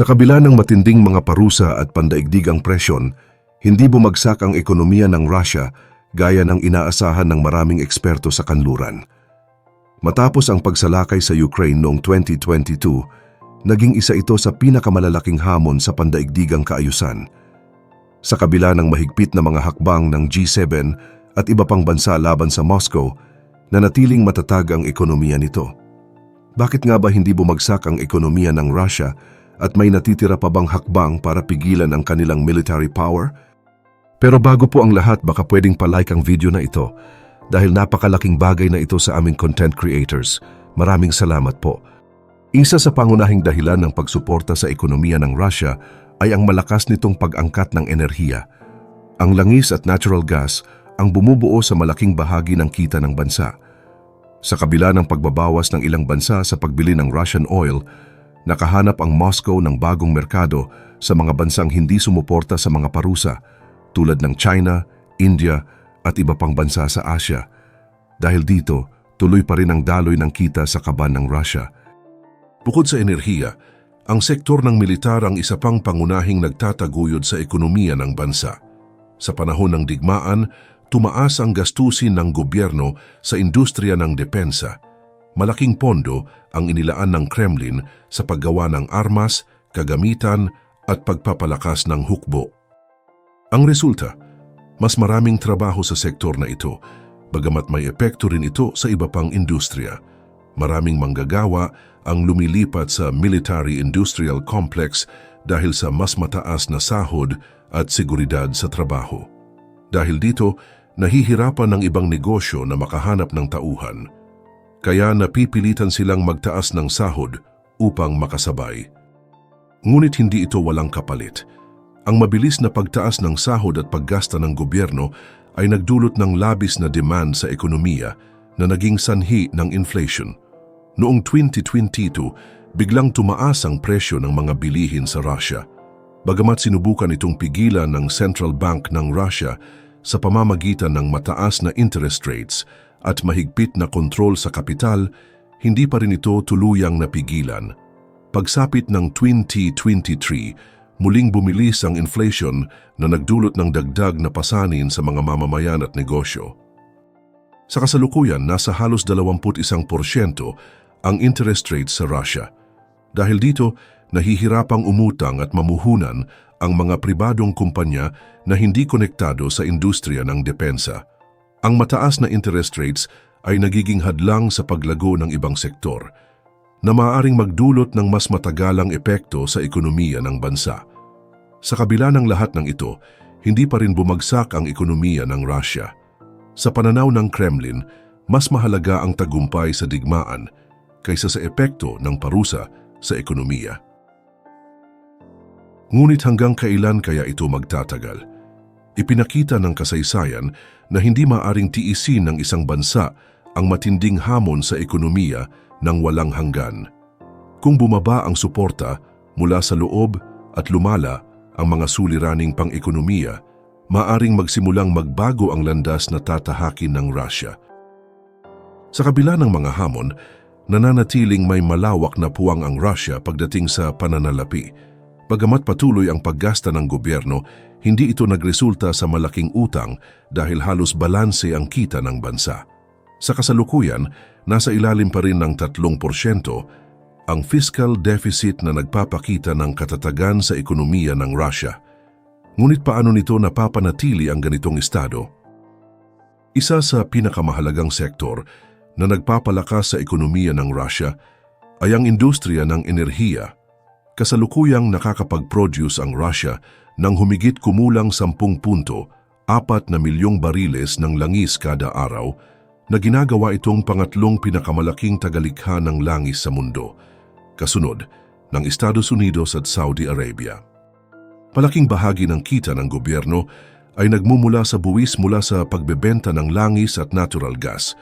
Sa kabila ng matinding mga parusa at pandaigdigang presyon, hindi bumagsak ang ekonomiya ng Russia gaya ng inaasahan ng maraming eksperto sa kanluran. Matapos ang pagsalakay sa Ukraine noong 2022, naging isa ito sa pinakamalalaking hamon sa pandaigdigang kaayusan. Sa kabila ng mahigpit na mga hakbang ng G7 at iba pang bansa laban sa Moscow, nanatiling matatag ang ekonomiya nito. Bakit nga ba hindi bumagsak ang ekonomiya ng Russia at may natitira pa bang hakbang para pigilan ang kanilang military power? Pero bago po ang lahat, baka pwedeng palike ang video na ito dahil napakalaking bagay na ito sa aming content creators. Maraming salamat po. Isa sa pangunahing dahilan ng pagsuporta sa ekonomiya ng Russia ay ang malakas nitong pag-angkat ng enerhiya. Ang langis at natural gas ang bumubuo sa malaking bahagi ng kita ng bansa. Sa kabila ng pagbabawas ng ilang bansa sa pagbili ng Russian oil, nakahanap ang Moscow ng bagong merkado sa mga bansang hindi sumuporta sa mga parusa tulad ng China, India at iba pang bansa sa Asia. Dahil dito, tuloy pa rin ang daloy ng kita sa kaban ng Russia. Bukod sa enerhiya, ang sektor ng militar ang isa pang pangunahing nagtataguyod sa ekonomiya ng bansa. Sa panahon ng digmaan, tumaas ang gastusin ng gobyerno sa industriya ng depensa. Malaking pondo ang inilaan ng Kremlin sa paggawa ng armas, kagamitan at pagpapalakas ng hukbo. Ang resulta, mas maraming trabaho sa sektor na ito, bagamat may epekto rin ito sa iba pang industriya. Maraming manggagawa ang lumilipat sa military-industrial complex dahil sa mas mataas na sahod at seguridad sa trabaho. Dahil dito, nahihirapan ng ibang negosyo na makahanap ng tauhan. Kaya napipilitan silang magtaas ng sahod upang makasabay. Ngunit hindi ito walang kapalit. Ang mabilis na pagtaas ng sahod at paggasta ng gobyerno ay nagdulot ng labis na demand sa ekonomiya na naging sanhi ng inflation. Noong 2022, biglang tumaas ang presyo ng mga bilihin sa Russia. Bagamat sinubukan itong pigilan ng Central Bank ng Russia sa pamamagitan ng mataas na interest rates at mahigpit na kontrol sa kapital, hindi pa rin ito tuluyang napigilan. Pagsapit ng 2023, muling bumilis ang inflation na nagdulot ng dagdag na pasanin sa mga mamamayan at negosyo. Sa kasalukuyan, nasa halos 21% ang interest rate sa Russia. Dahil dito, nahihirapang umutang at mamuhunan ang mga pribadong kumpanya na hindi konektado sa industriya ng depensa. Ang mataas na interest rates ay nagiging hadlang sa paglago ng ibang sektor na maaaring magdulot ng mas matagalang epekto sa ekonomiya ng bansa. Sa kabila ng lahat ng ito, hindi pa rin bumagsak ang ekonomiya ng Russia. Sa pananaw ng Kremlin, mas mahalaga ang tagumpay sa digmaan kaysa sa epekto ng parusa sa ekonomiya. Ngunit hanggang kailan kaya ito magtatagal? Ipinakita ng kasaysayan na hindi maaring tiisin ng isang bansa ang matinding hamon sa ekonomiya ng walang hanggan. Kung bumaba ang suporta mula sa loob at lumala ang mga suliraning pang-ekonomiya, maaring magsimulang magbago ang landas na tatahakin ng Russia. Sa kabila ng mga hamon, nananatiling may malawak na puwang ang Russia pagdating sa pananalapi. Bagamat patuloy ang paggasta ng gobyerno, hindi ito nagresulta sa malaking utang dahil halos balanse ang kita ng bansa. Sa kasalukuyan, nasa ilalim pa rin ng 3% ang fiscal deficit na nagpapakita ng katatagan sa ekonomiya ng Russia. Ngunit paano nito napapanatili ang ganitong estado? Isa sa pinakamahalagang sektor na nagpapalakas sa ekonomiya ng Russia ay ang industriya ng enerhiya. Kasalukuyang nakakapag-produce ang Russia ng humigit kumulang 10 punto, 4 na milyong bariles ng langis kada araw na ginagawa itong pangatlong pinakamalaking tagalikha ng langis sa mundo, kasunod ng Estados Unidos at Saudi Arabia. Palaking bahagi ng kita ng gobyerno ay nagmumula sa buwis mula sa pagbebenta ng langis at natural gas,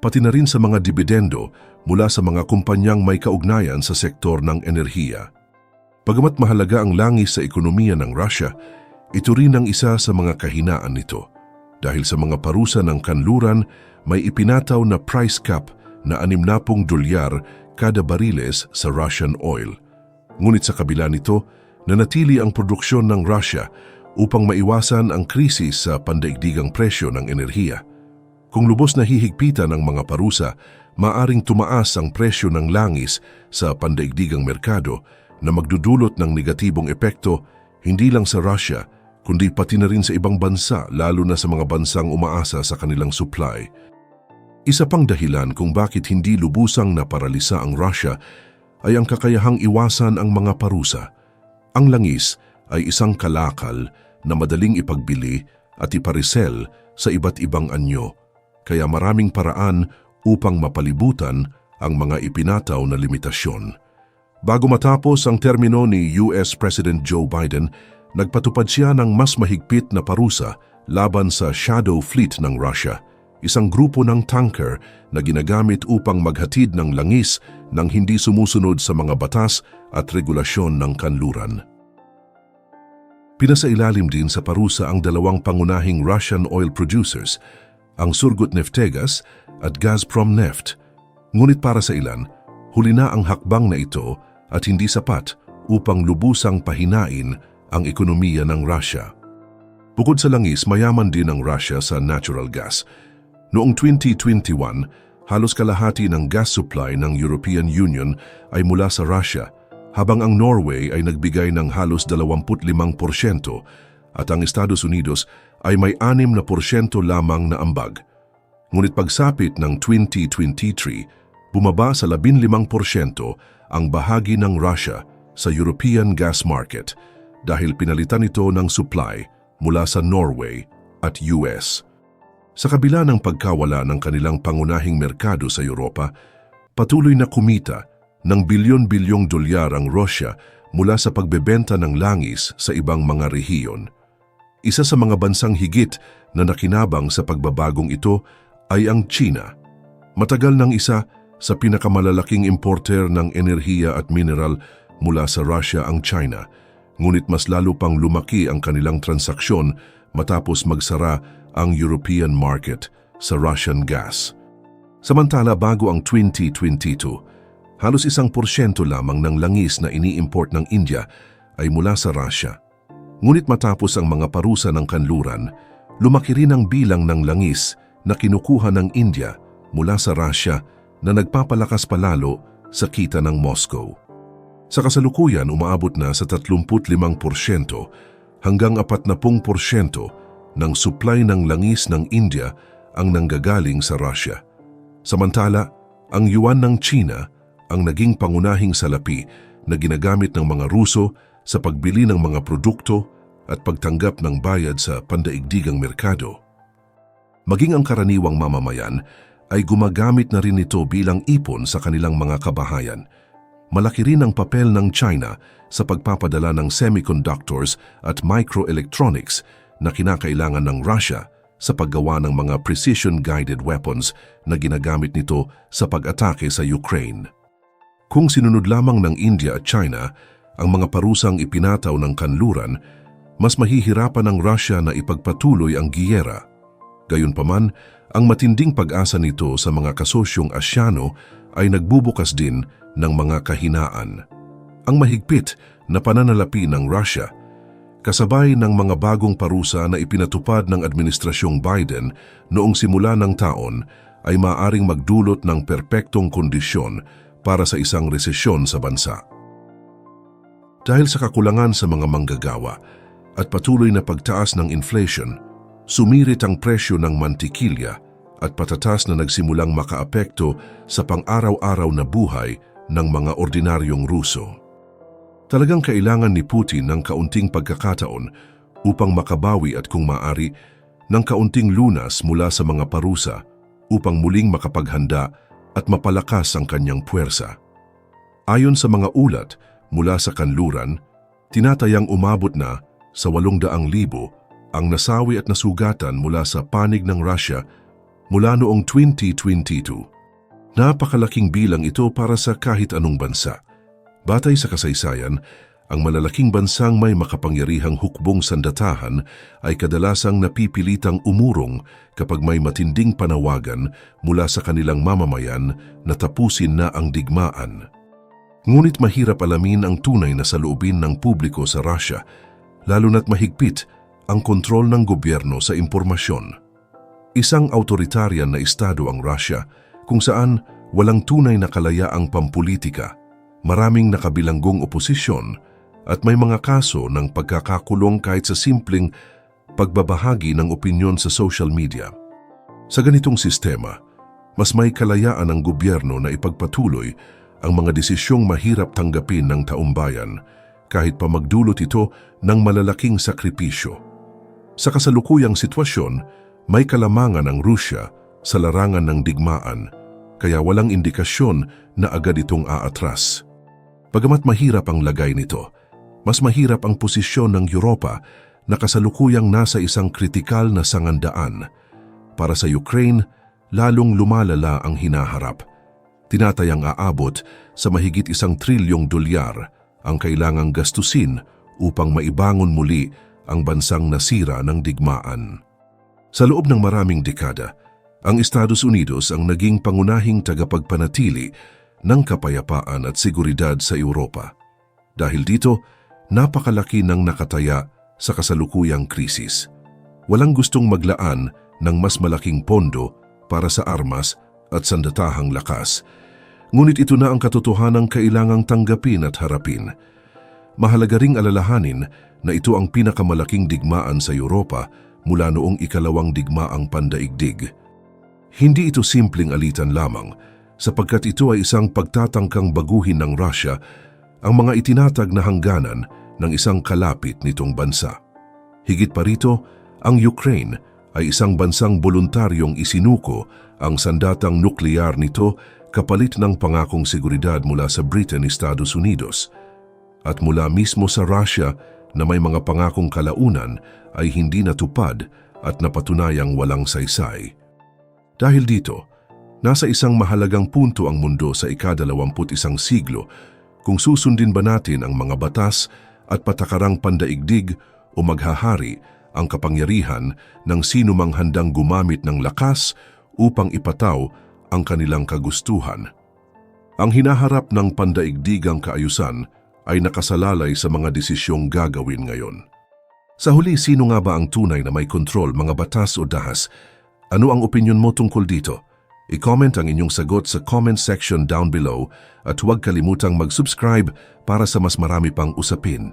pati na rin sa mga dibidendo mula sa mga kumpanyang may kaugnayan sa sektor ng enerhiya. Pagamat mahalaga ang langis sa ekonomiya ng Russia, ito rin ang isa sa mga kahinaan nito. Dahil sa mga parusa ng kanluran, may ipinataw na price cap na 60 dolyar kada bariles sa Russian oil. Ngunit sa kabila nito, nanatili ang produksyon ng Russia upang maiwasan ang krisis sa pandaigdigang presyo ng enerhiya. Kung lubos na hihigpitan ang mga parusa, maaring tumaas ang presyo ng langis sa pandaigdigang merkado na magdudulot ng negatibong epekto hindi lang sa Russia kundi pati na rin sa ibang bansa lalo na sa mga bansang umaasa sa kanilang supply. Isa pang dahilan kung bakit hindi lubusang naparalisa ang Russia ay ang kakayahang iwasan ang mga parusa. Ang langis ay isang kalakal na madaling ipagbili at iparisel sa iba't ibang anyo, kaya maraming paraan upang mapalibutan ang mga ipinataw na limitasyon. Bago matapos ang termino ni US President Joe Biden, nagpatupad siya ng mas mahigpit na parusa laban sa Shadow Fleet ng Russia, isang grupo ng tanker na ginagamit upang maghatid ng langis ng hindi sumusunod sa mga batas at regulasyon ng kanluran. Pinasailalim din sa parusa ang dalawang pangunahing Russian oil producers, ang Surgutneftegas at Gazprom Neft. Ngunit para sa ilan, huli na ang hakbang na ito at hindi sapat upang lubusang pahinain ang ekonomiya ng Russia. Bukod sa langis, mayaman din ang Russia sa natural gas. Noong 2021, halos kalahati ng gas supply ng European Union ay mula sa Russia, habang ang Norway ay nagbigay ng halos 25% at ang Estados Unidos ay may 6% lamang na ambag. Ngunit pagsapit ng 2023, bumaba sa 15% ang bahagi ng Russia sa European gas market dahil pinalitan ito ng supply mula sa Norway at US. Sa kabila ng pagkawala ng kanilang pangunahing merkado sa Europa, patuloy na kumita ng bilyon-bilyong dolyar ang Russia mula sa pagbebenta ng langis sa ibang mga rehiyon. Isa sa mga bansang higit na nakinabang sa pagbabagong ito ay ang China. Matagal nang isa sa pinakamalalaking importer ng enerhiya at mineral mula sa Russia ang China, ngunit mas lalo pang lumaki ang kanilang transaksyon matapos magsara ang European market sa Russian gas. Samantala bago ang 2022, halos isang porsyento lamang ng langis na ini-import ng India ay mula sa Russia. Ngunit matapos ang mga parusa ng kanluran, lumaki rin ang bilang ng langis na kinukuha ng India mula sa Russia na nagpapalakas palalo sa kita ng Moscow. Sa kasalukuyan, umaabot na sa 35% hanggang 40% ng supply ng langis ng India ang nanggagaling sa Russia. Samantala, ang yuan ng China ang naging pangunahing salapi na ginagamit ng mga Ruso sa pagbili ng mga produkto at pagtanggap ng bayad sa pandaigdigang merkado. Maging ang karaniwang mamamayan ay gumagamit na rin ito bilang ipon sa kanilang mga kabahayan. Malaki rin ang papel ng China sa pagpapadala ng semiconductors at microelectronics na kinakailangan ng Russia sa paggawa ng mga precision-guided weapons na ginagamit nito sa pag-atake sa Ukraine. Kung sinunod lamang ng India at China ang mga parusang ipinataw ng kanluran, mas mahihirapan ng Russia na ipagpatuloy ang giyera. Gayunpaman, ang matinding pag-asa nito sa mga kasosyong Asyano ay nagbubukas din ng mga kahinaan. Ang mahigpit na pananalapi ng Russia, kasabay ng mga bagong parusa na ipinatupad ng Administrasyong Biden noong simula ng taon, ay maaring magdulot ng perpektong kondisyon para sa isang resesyon sa bansa. Dahil sa kakulangan sa mga manggagawa at patuloy na pagtaas ng inflation, sumirit ang presyo ng mantikilya at patatas na nagsimulang makaapekto sa pang-araw-araw na buhay ng mga ordinaryong Ruso. Talagang kailangan ni Putin ng kaunting pagkakataon upang makabawi at kung maari ng kaunting lunas mula sa mga parusa upang muling makapaghanda at mapalakas ang kanyang puwersa. Ayon sa mga ulat mula sa kanluran, tinatayang umabot na sa 800,000 ang nasawi at nasugatan mula sa panig ng Russia mula noong 2022. Napakalaking bilang ito para sa kahit anong bansa. Batay sa kasaysayan, ang malalaking bansang may makapangyarihang hukbong sandatahan ay kadalasang napipilitang umurong kapag may matinding panawagan mula sa kanilang mamamayan na tapusin na ang digmaan. Ngunit mahirap alamin ang tunay na saloobin ng publiko sa Russia, lalo na't mahigpit ang kontrol ng gobyerno sa impormasyon. Isang autoritaryan na estado ang Russia kung saan walang tunay na kalayaang pampulitika, maraming nakabilanggong oposisyon at may mga kaso ng pagkakakulong kahit sa simpleng pagbabahagi ng opinyon sa social media. Sa ganitong sistema, mas may kalayaan ang gobyerno na ipagpatuloy ang mga desisyong mahirap tanggapin ng taumbayan kahit pa magdulot ito ng malalaking sakripisyo. Sa kasalukuyang sitwasyon, may kalamangan ang Rusya sa larangan ng digmaan kaya walang indikasyon na agad itong aatras. Bagamat mahirap ang lagay nito, mas mahirap ang posisyon ng Europa na kasalukuyang nasa isang kritikal na sangandaan. Para sa Ukraine, lalong lumalala ang hinaharap. Tinatayang aabot sa mahigit isang trilyong dolyar ang kailangang gastusin upang maibangon muli ang bansang nasira ng digmaan. Sa loob ng maraming dekada, ang Estados Unidos ang naging pangunahing tagapagpanatili ng kapayapaan at seguridad sa Europa. Dahil dito, napakalaki ng nakataya sa kasalukuyang krisis. Walang gustong maglaan ng mas malaking pondo para sa armas at sandatahang lakas. Ngunit ito na ang katotohanang kailangang tanggapin at harapin. Mahalaga ring alalahanin na ito ang pinakamalaking digmaan sa Europa mula noong ikalawang digmaang pandaigdig. Hindi ito simpleng alitan lamang sapagkat ito ay isang pagtatangkang baguhin ng Russia ang mga itinatag na hangganan ng isang kalapit nitong bansa. Higit pa rito, ang Ukraine ay isang bansang voluntaryong isinuko ang sandatang nuklear nito kapalit ng pangakong seguridad mula sa Britain, Estados Unidos. At mula mismo sa Russia na may mga pangakong kalaunan ay hindi natupad at napatunayang walang saysay. Dahil dito, nasa isang mahalagang punto ang mundo sa ikadalawamput isang siglo kung susundin ba natin ang mga batas at patakarang pandaigdig o maghahari ang kapangyarihan ng sinumang handang gumamit ng lakas upang ipataw ang kanilang kagustuhan. Ang hinaharap ng pandaigdigang kaayusan ay nakasalalay sa mga desisyong gagawin ngayon. Sa huli, sino nga ba ang tunay na may kontrol, mga batas o dahas? Ano ang opinion mo tungkol dito? I-comment ang inyong sagot sa comment section down below at huwag kalimutang mag-subscribe para sa mas marami pang usapin.